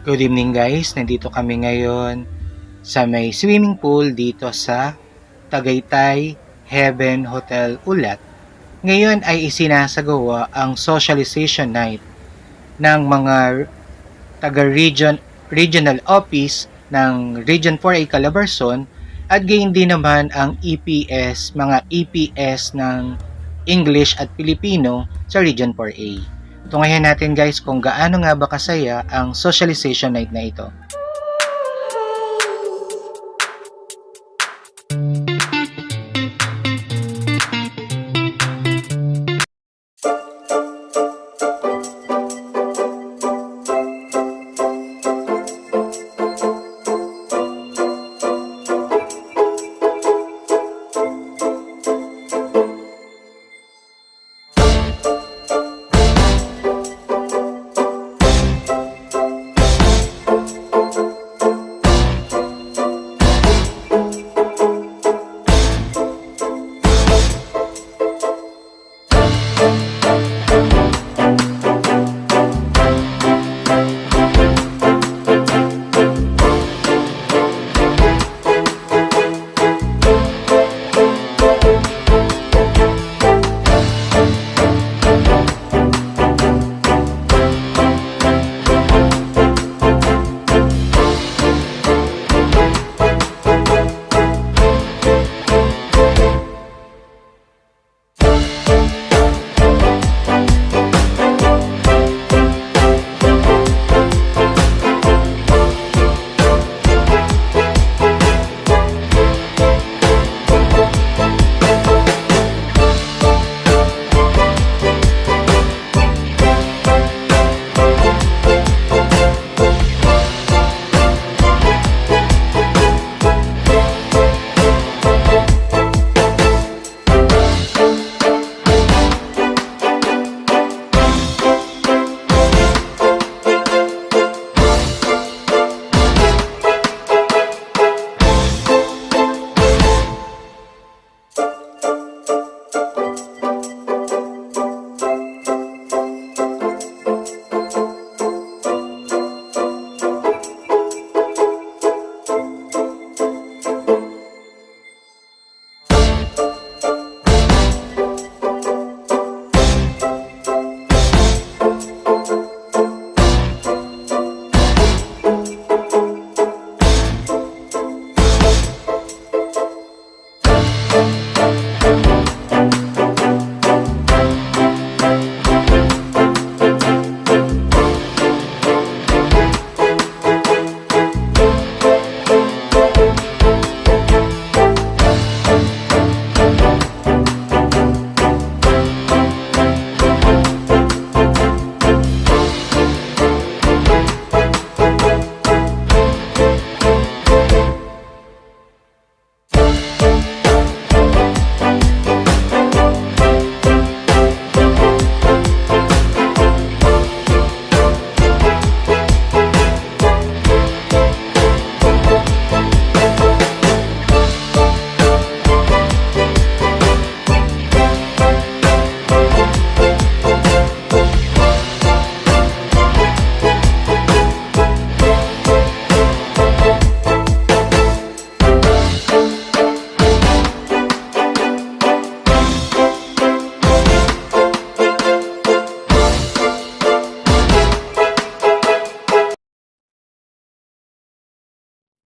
Good evening guys, nandito kami ngayon sa may swimming pool dito sa Tagaytay Heaven Hotel Ulat. Ngayon ay isinasagawa ang socialization night ng mga taga-region regional office ng Region 4A Calabarzon at gayon din naman ang EPS, mga EPS ng English at Filipino sa Region 4A. Tungayan natin guys kung gaano nga ba kasaya ang socialization night na ito.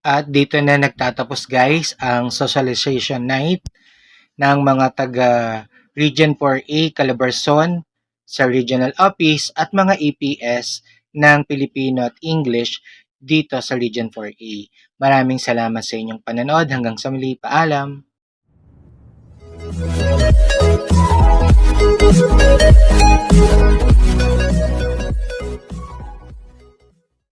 At dito na nagtatapos guys ang socialization night ng mga taga Region 4A Calabarzon sa Regional Office at mga EPS ng Filipino at English dito sa Region 4A. Maraming salamat sa inyong panonood. Hanggang sa muli, paalam!